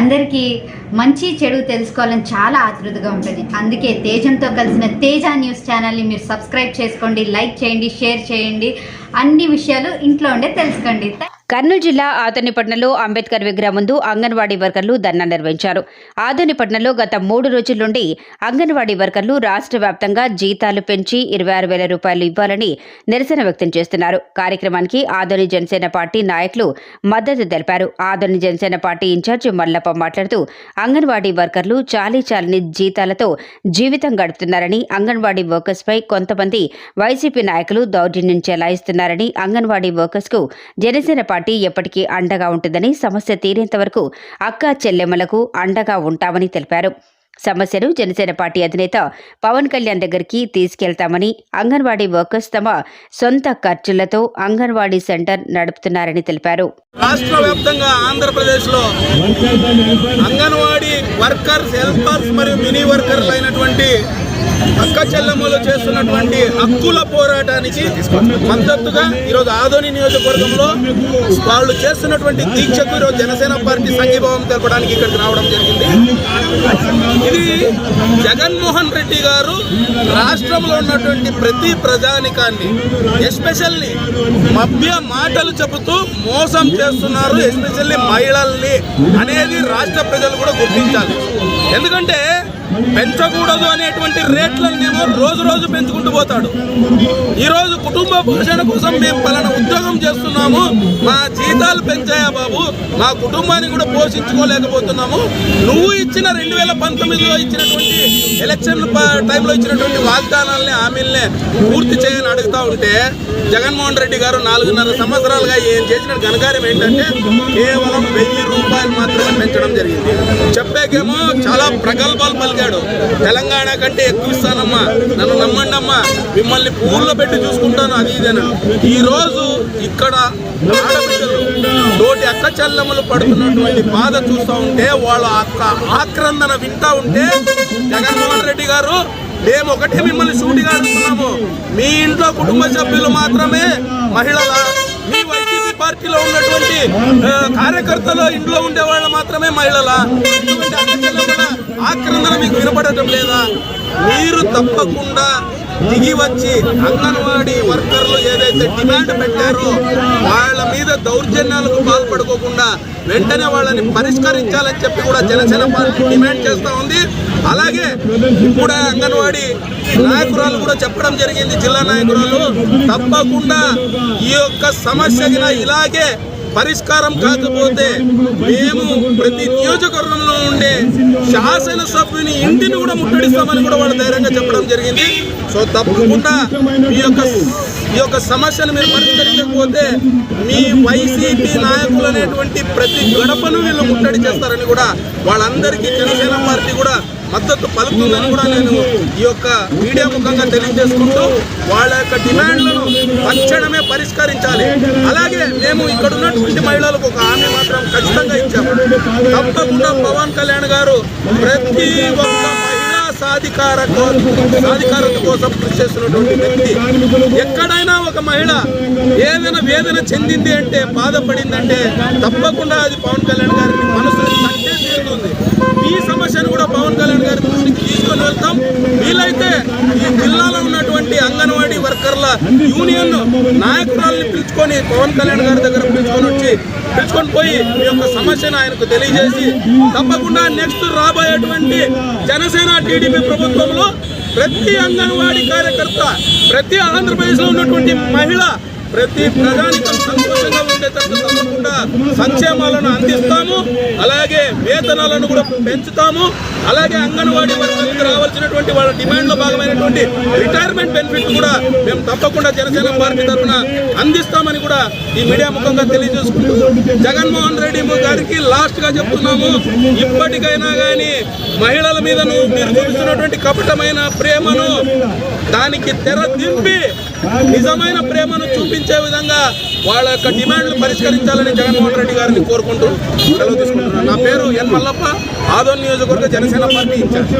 అందరికీ మంచి చెడు తెలుసుకోవాలని చాలా ఆతృతగా ఉంటుంది. అందుకే తేజంతో కలిసిన తేజ న్యూస్ ఛానల్ని మీరు సబ్స్క్రైబ్ చేసుకోండి లైక్ చేయండి షేర్ చేయండి. అన్ని విషయాలు ఇంట్లో ఉండే తెలుసుకోండి. కర్నూలు జిల్లా ఆదోనిపట్నంలో అంబేద్కర్ విగ్రహం ముందు అంగన్వాడీ వర్కర్లు ధర్నా నిర్వహించారు. ఆదోనిపట్నంలో గత మూడు రోజుల నుండి అంగన్వాడీ వర్కర్లు రాష్ట్ర వ్యాప్తంగా జీతాలు పెంచి ఇరవై ఆరు వేల రూపాయలు ఇవ్వాలని నిరసన వ్యక్తం చేస్తున్నారు. కార్యక్రమానికి ఆదోని జనసేన పార్టీ నాయకులు మద్దతు తెలిపారు. ఆదోని జనసేన పార్టీ ఇన్ఛార్జ్ మల్లప్ప మాట్లాడుతూ అంగన్వాడీ వర్కర్లు చాలీ చాలని జీతాలతో జీవితం గడుపుతున్నారని అంగన్వాడీ వర్కర్స్ పై కొంతమంది వైసీపీ నాయకులు దౌర్జన్యం చెలాయిస్తున్నారు. చేస్తున్నారని అంగన్వాడీ వర్కర్స్కు జనసేన పార్టీ ఎప్పటికీ అండగా ఉంటుందని సమస్య తీరేంత వరకు అక్క చెల్లెమ్మలకు అండగా ఉంటామని తెలిపారు. సమస్యను జనసేన పార్టీ అధినేత పవన్ కళ్యాణ్ దగ్గరికి తీసుకెళ్తామని అంగన్వాడీ వర్కర్స్ తమ సొంత ఖర్చులతో అంగన్వాడీ సెంటర్ నడుపుతున్నారని తెలిపారు. రాష్ట్ర వ్యాప్తంగా ఆంధ్రప్రదేశ్లో అంగన్వాడీ వర్కర్స్ హెల్పర్స్ మరియు మినీ వర్కర్లు అయినటువంటి పక్క చెల్లెమ్మలు చేస్తున్నటువంటి హక్కుల పోరాటానికి మద్దతుగా ఈరోజు ఆదోని నియోజకవర్గంలో వాళ్ళు చేస్తున్నటువంటి దీక్షకు ఈరోజు జనసేన పార్టీ సంఘీభావం తెలపడానికి ఇక్కడికి రావడం జరిగింది. ఇది జగన్మోహన్ రెడ్డి గారు రాష్ట్రంలో ఉన్నటువంటి ప్రతి ప్రజానికాన్ని ఎస్పెషల్లీ మభ్య మాటలు చెబుతూ మోసం చేస్తున్నారు ఎస్పెషల్లీ మహిళల్ని అనేది రాష్ట్ర ప్రజలు కూడా గుర్తించాలి. ఎందుకంటే పెంచకూడదు అనేటువంటి రేట్లనేమో రోజు రోజు పెంచుకుంటూ పోతాడు. ఈరోజు కుటుంబ పోషణ కోసం మేము పలానా ఉద్యోగం చేస్తున్నాము. మా జీతాలు పెంచాయా బాబు? మా కుటుంబాన్ని కూడా పోషించుకోలేకపోతున్నాము. నువ్వు ఇచ్చిన రెండు వేల పంతొమ్మిదిలో ఇచ్చినటువంటి ఎలక్షన్ టైంలో ఇచ్చినటువంటి వాగ్దానాలని హామీలనే పూర్తి చేయని అడుగుతా ఉంటే జగన్మోహన్ రెడ్డి గారు నాలుగున్నర సంవత్సరాలుగా ఏం చేసిన ఘనకార్యం ఏంటంటే కేవలం వెయ్యి రూపాయలు మాత్రమే పెంచడం జరిగింది. చెప్పాకేమో చాలా ప్రగల్భాలు పలికాడు తెలంగాణ కంటే ఎక్కువ ఇస్తానమ్మా. నన్ను నమ్మండి అమ్మా మిమ్మల్ని పూల్లో పెట్టి చూసుకుంటాను అది ఇదేనా ఈరోజు రోజు ఇక్కడ ఆడబిడ్డలు తోటి అక్క చెల్లెమ్మలు పడుతున్నటువంటి బాధ చూస్తూ ఉంటే వాళ్ళ అక్క ఆక్రందన వింటా ఉంటే జగన్మోహన్ రెడ్డి గారు మేము ఒకటే మిమ్మల్ని సూటిగా అడుగుతున్నాము మీ ఇంట్లో కుటుంబ సభ్యులు మాత్రమే మహిళల మీ వైసీపీ పార్టీలో ఉన్నటువంటి కార్యకర్తలు ఇంట్లో ఉండే వాళ్ళు మాత్రమే మహిళల అక్క చెల్లెమ్మల ఆక్రందన మీకు వినపడటం లేదా? మీరు తప్పకుండా దిగి వచ్చి అంగన్వాడీ వర్కర్లు ఏదైతే డిమాండ్ పెట్టారో వాళ్ళ మీద దౌర్జన్యాలకు పాల్పడుకోకుండా వెంటనే వాళ్ళని పరిష్కరించాలని చెప్పి కూడా జనసేన పార్టీ డిమాండ్ చేస్తూ ఉంది. అలాగే ఇప్పుడు అంగన్వాడీ నాయకురాలు కూడా చెప్పడం జరిగింది జిల్లా నాయకురాలు. తప్పకుండా ఈ యొక్క సమస్యకి ఇలాగే పరిష్కారం కాకపోతే మేము ప్రతి నియోజకవర్గం ఉండే శాసనసభ్యుని ఇంటిని కూడా ముట్టడిస్తామని కూడా వాళ్ళు ధైర్యంగా చెప్పడం జరిగింది. సో తప్పకుండా ఈ యొక్క ఈ యొక్క సమస్యను మీరు పరిష్కరించకపోతే మీ వైసీపీ నాయకులు అనేటువంటి ప్రతి గడపను వీళ్ళు ముట్టడి చేస్తారని కూడా వాళ్ళందరికీ జనసేన పార్టీ కూడా మద్దతు పలుకుతుందని కూడా నేను ఈ యొక్క మీడియా ముఖంగా తెలియజేసుకుంటూ వాళ్ళ యొక్క డిమాండ్లను తక్షణమే పరిష్కరించాలి. అలాగే మేము ఇక్కడ ఉన్నటువంటి మహిళలకు ఒక హామీ మాత్రం ఖచ్చితంగా ఇచ్చాము తప్పకుండా పవన్ కళ్యాణ్ గారు ప్రతి ఒక్క మహిళా సాధికార సాధికారత కోసం కృషి చేస్తున్నటువంటి వ్యక్తి. ఎక్కడైనా ఒక మహిళ ఏదైనా వేదన చెందింది అంటే బాధపడిందంటే తప్పకుండా అది పవన్ కళ్యాణ్ గారిని మనసు తట్టే తీరుతుంది ఈ సమస్యను కూడా పవన్ కళ్యాణ్ గారి దృష్టికి తీసుకొని వెళ్తాం వీలైతే ఈ జిల్లాలో ఉన్నటువంటి అంగన్వాడీ వర్కర్ల యూనియన్ నాయకురాల్ని పిలుచుకొని పవన్ కళ్యాణ్ గారి దగ్గర పిలుచుకొని వచ్చి పిలుచుకొని పోయి ఈ యొక్క సమస్యను ఆయనకు తెలియజేసి తప్పకుండా నెక్స్ట్ రాబోయేటువంటి జనసేన టీడీపీ ప్రభుత్వంలో ప్రతి అంగన్వాడీ కార్యకర్త ప్రతి ఆంధ్రప్రదేశ్లో ఉన్నటువంటి మహిళ ప్రతి ప్రజానికం సంతోషంగా ఉండేటట్టు తప్పకుండా సంక్షేమాలను అందిస్తాము. అలాగే వేతనాలను కూడా పెంచుతాము. అలాగే అంగన్వాడీ వర్గాలకు రావాల్సినటువంటి వాళ్ళ డిమాండ్లో భాగమైనటువంటి రిటైర్మెంట్ బెనిఫిట్ కూడా మేము తప్పకుండా జనసేన పార్టీ తరఫున అందిస్తామని కూడా ఈ మీడియా ముఖంగా తెలియజేసుకుంటూ జగన్మోహన్ రెడ్డి గారికి లాస్ట్గా చెప్తున్నాము. ఇప్పటికైనా కానీ మహిళల మీద మీరు చూపిస్తున్నటువంటి కపటమైన ప్రేమను దానికి తెర దింపి నిజమైన ప్రేమను చూపించే విధంగా వాళ్ళ యొక్క డిమాండ్లు పరిష్కరించాలని జగన్మోహన్ రెడ్డి గారిని కోరుకుంటూ సెలవు తీసుకుంటున్నాను. నా పేరు ఎన్ మల్లప్ప. ఆదోన్ నియోజకవర్గ జనసేన పార్టీ ఇన్ఛార్జ్.